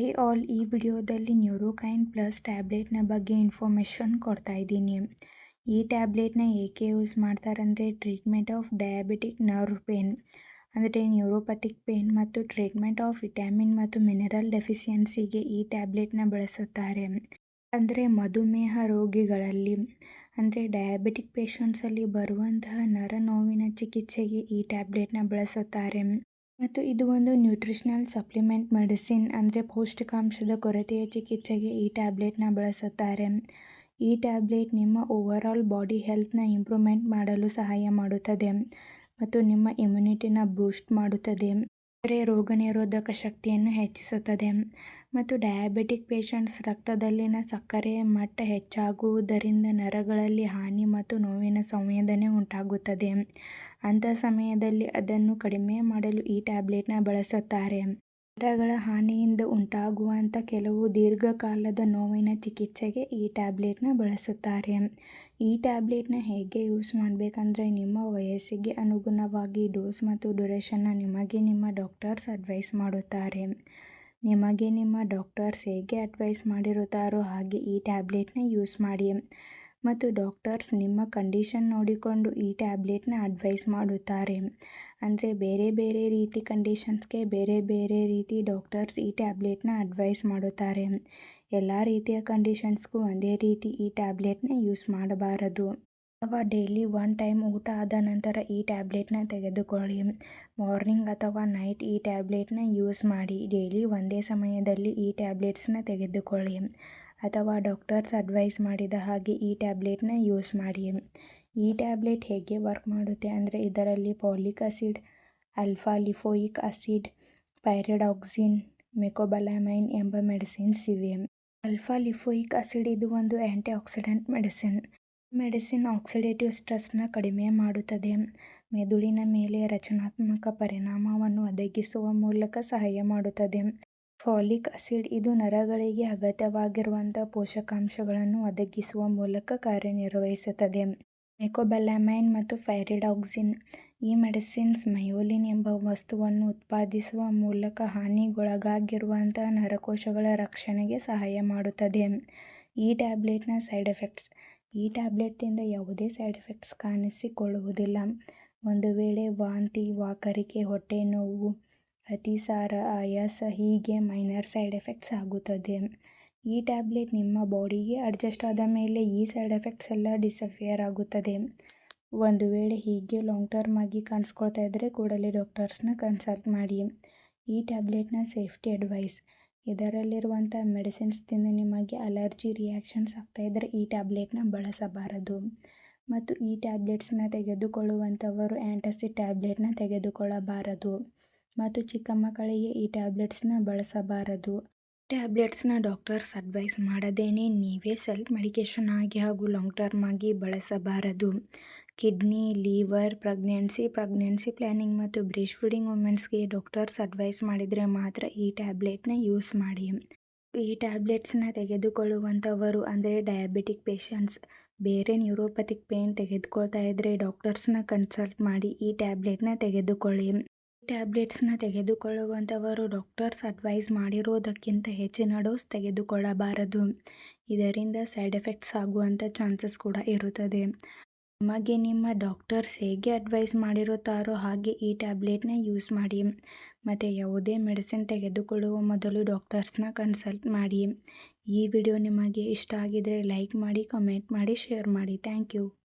I all ಈ ವಿಡಿಯೋದಲ್ಲಿ ನ್ಯೂರೋಕೈನ್ plus ಟ್ಯಾಬ್ಲೆಟ್ನ ಬಗ್ಗೆ ಇನ್ಫಾರ್ಮೇಷನ್ ಕೊಡ್ತಾ ಇದ್ದೀನಿ. ಈ ಟ್ಯಾಬ್ಲೆಟ್ನ ಏಕೆ ಯೂಸ್ ಮಾಡ್ತಾರಂದರೆ treatment of diabetic nerve pain, ಅಂದರೆ ನ್ಯೂರೋಪತಿಕ್ ಪೇನ್ ಮತ್ತು ಟ್ರೀಟ್ಮೆಂಟ್ ಆಫ್ ವಿಟಮಿನ್ ಮತ್ತು ಮಿನರಲ್ ಡೆಫಿಷಿಯನ್ಸಿಗೆ ಈ ಟ್ಯಾಬ್ಲೆಟ್ನ ಬಳಸುತ್ತಾರೆ. ಅಂದರೆ ಮಧುಮೇಹ ರೋಗಿಗಳಲ್ಲಿ, ಅಂದರೆ ಡಯಾಬಿಟಿಕ್ ಪೇಷಂಟ್ಸಲ್ಲಿ ಬರುವಂತಹ ನರ ನೋವಿನ ಚಿಕಿತ್ಸೆಗೆ ಈ ಟ್ಯಾಬ್ಲೆಟ್ನ ಬಳಸುತ್ತಾರೆ. ಮತ್ತು ಇದು ಒಂದು ನ್ಯೂಟ್ರಿಷನಲ್ ಸಪ್ಲಿಮೆಂಟ್ ಮೆಡಿಸಿನ್ ಅಂದರೆ ಪೌಷ್ಟಿಕಾಂಶದ ಕೊರತೆಯ ಚಿಕಿತ್ಸೆಗೆ ಈ ಟ್ಯಾಬ್ಲೆಟ್ನ ಬಳಸುತ್ತಾರೆ. ಈ ಟ್ಯಾಬ್ಲೆಟ್ ನಿಮ್ಮ ಓವರಾಲ್ ಬಾಡಿ ಹೆಲ್ತ್ನ ಇಂಪ್ರೂವ್ಮೆಂಟ್ ಮಾಡಲು ಸಹಾಯ ಮಾಡುತ್ತದೆ ಮತ್ತು ನಿಮ್ಮ ಇಮ್ಯುನಿಟಿನ ಬೂಸ್ಟ್ ಮಾಡುತ್ತದೆ. ರೋಗನಿರೋಧಕ ಶಕ್ತಿಯನ್ನು ಹೆಚ್ಚಿಸುತ್ತದೆ. ಮತ್ತು ಡಯಾಬಿಟಿಕ್ ಪೇಷಂಟ್ಸ್ ರಕ್ತದಲ್ಲಿನ ಸಕ್ಕರೆಯ ಮಟ್ಟ ಹೆಚ್ಚಾಗುವುದರಿಂದ ನರಗಳಲ್ಲಿ ಹಾನಿ ಮತ್ತು ನೋವಿನ ಸಂವೇದನೆ ಉಂಟಾಗುತ್ತದೆ. ಅಂಥ ಸಮಯದಲ್ಲಿ ಅದನ್ನು ಕಡಿಮೆ ಮಾಡಲು ಈ ಟ್ಯಾಬ್ಲೆಟ್ನ ಬಳಸುತ್ತಾರೆ. ನರಗಳ ಹಾನಿಯಿಂದ ಉಂಟಾಗುವಂಥ ಕೆಲವು ದೀರ್ಘಕಾಲದ ನೋವಿನ ಚಿಕಿತ್ಸೆಗೆ ಈ ಟ್ಯಾಬ್ಲೆಟ್ನ ಬಳಸುತ್ತಾರೆ. ಈ ಟ್ಯಾಬ್ಲೆಟ್ನ ಹೇಗೆ ಯೂಸ್ ಮಾಡಬೇಕಂದ್ರೆ ನಿಮ್ಮ ವಯಸ್ಸಿಗೆ ಅನುಗುಣವಾಗಿ ಡೋಸ್ ಮತ್ತು ಡ್ಯುರೇಷನ್ನ ನಿಮಗೆ ನಿಮ್ಮ ಡಾಕ್ಟರ್ಸ್ ಅಡ್ವೈಸ್ ಮಾಡುತ್ತಾರೆ. ನಿಮಗೆ ನಿಮ್ಮ ಡಾಕ್ಟರ್ಸ್ ಹೇಗೆ ಅಡ್ವೈಸ್ ಮಾಡಿರುತ್ತಾರೋ ಹಾಗೆ ಈ ಟ್ಯಾಬ್ಲೆಟ್ನ ಯೂಸ್ ಮಾಡಿ. ಮತ್ತು ಡಾಕ್ಟರ್ಸ್ ನಿಮ್ಮ ಕಂಡೀಷನ್ ನೋಡಿಕೊಂಡು ಈ ಟ್ಯಾಬ್ಲೆಟ್ನ ಅಡ್ವೈಸ್ ಮಾಡುತ್ತಾರೆ. ಅಂದರೆ ಬೇರೆ ಬೇರೆ ರೀತಿ ಕಂಡೀಷನ್ಸ್ಗೆ ಬೇರೆ ಬೇರೆ ರೀತಿ ಡಾಕ್ಟರ್ಸ್ ಈ ಟ್ಯಾಬ್ಲೆಟ್ನ ಅಡ್ವೈಸ್ ಮಾಡುತ್ತಾರೆ. ಎಲ್ಲ ರೀತಿಯ ಕಂಡೀಷನ್ಸ್ಗೂ ಒಂದೇ ರೀತಿ ಈ ಟ್ಯಾಬ್ಲೆಟ್ನ ಯೂಸ್ ಮಾಡಬಾರದು. ಅಥವಾ ಡೈಲಿ ಒನ್ ಟೈಮ್ ಊಟ ಆದ ನಂತರ ಈ ಟ್ಯಾಬ್ಲೆಟ್ನ ತೆಗೆದುಕೊಳ್ಳಿ. ಮಾರ್ನಿಂಗ್ ಅಥವಾ ನೈಟ್ ಈ ಟ್ಯಾಬ್ಲೆಟ್ನ ಯೂಸ್ ಮಾಡಿ. ಡೈಲಿ ಒಂದೇ ಸಮಯದಲ್ಲಿ ಈ ಟ್ಯಾಬ್ಲೆಟ್ಸ್ನ ತೆಗೆದುಕೊಳ್ಳಿ. ಅಥವಾ ಡಾಕ್ಟರ್ಸ್ ಅಡ್ವೈಸ್ ಮಾಡಿದ ಹಾಗೆ ಈ ಟ್ಯಾಬ್ಲೆಟ್ನ ಯೂಸ್ ಮಾಡಿ ಈ ಟ್ಯಾಬ್ಲೆಟ್ ಹೇಗೆ ವರ್ಕ್ ಮಾಡುತ್ತೆ ಅಂದರೆ ಇದರಲ್ಲಿ folic acid alpha lipoic acid, pyridoxine, mecobalamin ಎಂಬ ಮೆಡಿಸಿನ್ಸ್ ಇವೆ. ಆಲ್ಫಾ ಲಿಫೋಯಿಕ್ ಆಸಿಡ್ ಇದು ಒಂದು antioxidant medicine medicine oxidative ಸ್ಟ್ರೆಸ್ನ ಕಡಿಮೆ ಮಾಡುತ್ತದೆ. ಮೆದುಳಿನ ಮೇಲೆ ರಚನಾತ್ಮಕ ಪರಿಣಾಮವನ್ನು ಒದಗಿಸುವ ಮೂಲಕ ಸಹಾಯ ಮಾಡುತ್ತದೆ. ಫಾಲಿಕ್ ಆಸಿಡ್ ಇದು ನರಗಳಿಗೆ ಅಗತ್ಯವಾಗಿರುವಂಥ ಪೋಷಕಾಂಶಗಳನ್ನು ಒದಗಿಸುವ ಮೂಲಕ ಕಾರ್ಯನಿರ್ವಹಿಸುತ್ತದೆ. ಮೆಕೋಬೆಲಾಮೈನ್ ಮತ್ತು ಫೈರಿಡಾಕ್ಸಿನ್ ಈ ಮೆಡಿಸಿನ್ಸ್ ಮಯೋಲಿನ್ ಎಂಬ ವಸ್ತುವನ್ನು ಉತ್ಪಾದಿಸುವ ಮೂಲಕ ಹಾನಿಗೊಳಗಾಗಿರುವಂಥ ನರಕೋಶಗಳ ರಕ್ಷಣೆಗೆ ಸಹಾಯ ಮಾಡುತ್ತದೆ. ಈ ಟ್ಯಾಬ್ಲೆಟ್ನ ಸೈಡ್ ಎಫೆಕ್ಟ್ಸ್. ಈ ಟ್ಯಾಬ್ಲೆಟ್ದಿಂದ ಯಾವುದೇ ಸೈಡ್ ಎಫೆಕ್ಟ್ಸ್ ಕಾಣಿಸಿಕೊಳ್ಳುವುದಿಲ್ಲ. ಒಂದು ವೇಳೆ ವಾಂತಿ, ವಾಕರಿಕೆ, ಹೊಟ್ಟೆ ನೋವು ಅತಿಸಾರ ಆಯಾಸ ಹೀಗೆ ಮೈನರ್ ಸೈಡ್ ಎಫೆಕ್ಟ್ಸ್ ಆಗುತ್ತದೆ. ಈ ಟ್ಯಾಬ್ಲೆಟ್ ನಿಮ್ಮ ಬಾಡಿಗೆ ಅಡ್ಜಸ್ಟ್ ಆದ ಮೇಲೆ ಈ ಸೈಡ್ ಎಫೆಕ್ಟ್ಸ್ ಎಲ್ಲ ಡಿಸಫಿಯರ್ ಆಗುತ್ತದೆ. ಒಂದು ವೇಳೆ ಹೀಗೆ ಲಾಂಗ್ ಟರ್ಮ್ ಆಗಿ ಕಾಣಿಸ್ಕೊಳ್ತಾ ಇದ್ದರೆ ಕೂಡಲೇ ಡಾಕ್ಟರ್ಸ್ನ ಕನ್ಸಲ್ಟ್ ಮಾಡಿ. ಈ ಟ್ಯಾಬ್ಲೆಟ್ನ ಸೇಫ್ಟಿ ಅಡ್ವೈಸ್ ಇದರಲ್ಲಿರುವಂಥ ಮೆಡಿಸಿನ್ಸ್ದಿಂದ ನಿಮಗೆ ಅಲರ್ಜಿ ರಿಯಾಕ್ಷನ್ಸ್ ಆಗ್ತಾ ಇದ್ದರೆ ಈ ಟ್ಯಾಬ್ಲೆಟ್ನ ಬಳಸಬಾರದು. ಮತ್ತು ಈ ಟ್ಯಾಬ್ಲೆಟ್ಸ್ನ ತೆಗೆದುಕೊಳ್ಳುವಂಥವರು ಆ್ಯಂಟಸಿಡ್ ಟ್ಯಾಬ್ಲೆಟ್ನ ತೆಗೆದುಕೊಳ್ಳಬಾರದು. ಮತ್ತು ಚಿಕ್ಕ ಮಕ್ಕಳಿಗೆ ಈ ಟ್ಯಾಬ್ಲೆಟ್ಸ್ನ ಬಳಸಬಾರದು. ಟ್ಯಾಬ್ಲೆಟ್ಸ್ನ ಡಾಕ್ಟರ್ಸ್ ಅಡ್ವೈಸ್ ಮಾಡದೇನೆ ನೀವೇ ಸೆಲ್ಫ್ ಮೆಡಿಕೇಷನ್ ಆಗಿ ಹಾಗೂ ಲಾಂಗ್ ಟರ್ಮ್ ಆಗಿ ಬಳಸಬಾರದು. Kidney, liver, pregnancy pregnancy planning ಮತ್ತು ಬ್ರೀಚ್ ಫೀಡಿಂಗ್ ವುಮೆನ್ಸ್ಗೆ ಡಾಕ್ಟರ್ಸ್ ಅಡ್ವೈಸ್ ಮಾಡಿದರೆ ಮಾತ್ರ ಈ ಟ್ಯಾಬ್ಲೆಟ್ನ ಯೂಸ್ ಮಾಡಿ. ಈ ಟ್ಯಾಬ್ಲೆಟ್ಸ್ನ ತೆಗೆದುಕೊಳ್ಳುವಂಥವರು ಅಂದರೆ ಡಯಾಬಿಟಿಕ್ ಪೇಷಂಟ್ಸ್, ಬೇರೆ ನ್ಯೂರೋಪತಿಕ್ ಪೇನ್ ತೆಗೆದುಕೊಳ್ತಾ ಇದ್ದರೆ ಡಾಕ್ಟರ್ಸ್ನ ಕನ್ಸಲ್ಟ್ ಮಾಡಿ ಈ ಟ್ಯಾಬ್ಲೆಟ್ನ ತೆಗೆದುಕೊಳ್ಳಿ. ಟ್ಯಾಬ್ಲೆಟ್ಸ್ನ ತೆಗೆದುಕೊಳ್ಳುವಂಥವರು ಡಾಕ್ಟರ್ಸ್ ಅಡ್ವೈಸ್ ಮಾಡಿರೋದಕ್ಕಿಂತ ಹೆಚ್ಚಿನ ಡೋಸ್ ತೆಗೆದುಕೊಳ್ಳಬಾರದು. ಇದರಿಂದ ಸೈಡ್ ಎಫೆಕ್ಟ್ಸ್ ಆಗುವಂಥ ಚಾನ್ಸಸ್ ಕೂಡ ಇರುತ್ತದೆ. ನಿಮಗೆ ನಿಮ್ಮ ಡಾಕ್ಟರ್ಸ್ ಹೇಗೆ ಅಡ್ವೈಸ್ ಮಾಡಿರುತ್ತಾರೋ ಹಾಗೆ ಈ ಟ್ಯಾಬ್ಲೆಟ್ನ ಯೂಸ್ ಮಾಡಿ. ಮತ್ತು ಯಾವುದೇ ಮೆಡಿಸಿನ್ ತೆಗೆದುಕೊಳ್ಳುವ ಮೊದಲು ಡಾಕ್ಟರ್ಸ್ನ ಕನ್ಸಲ್ಟ್ ಮಾಡಿ. ಈ ವಿಡಿಯೋ ನಿಮಗೆ ಇಷ್ಟ ಆಗಿದರೆ ಲೈಕ್ ಮಾಡಿ, ಕಮೆಂಟ್ ಮಾಡಿ, ಶೇರ್ ಮಾಡಿ. Thank you.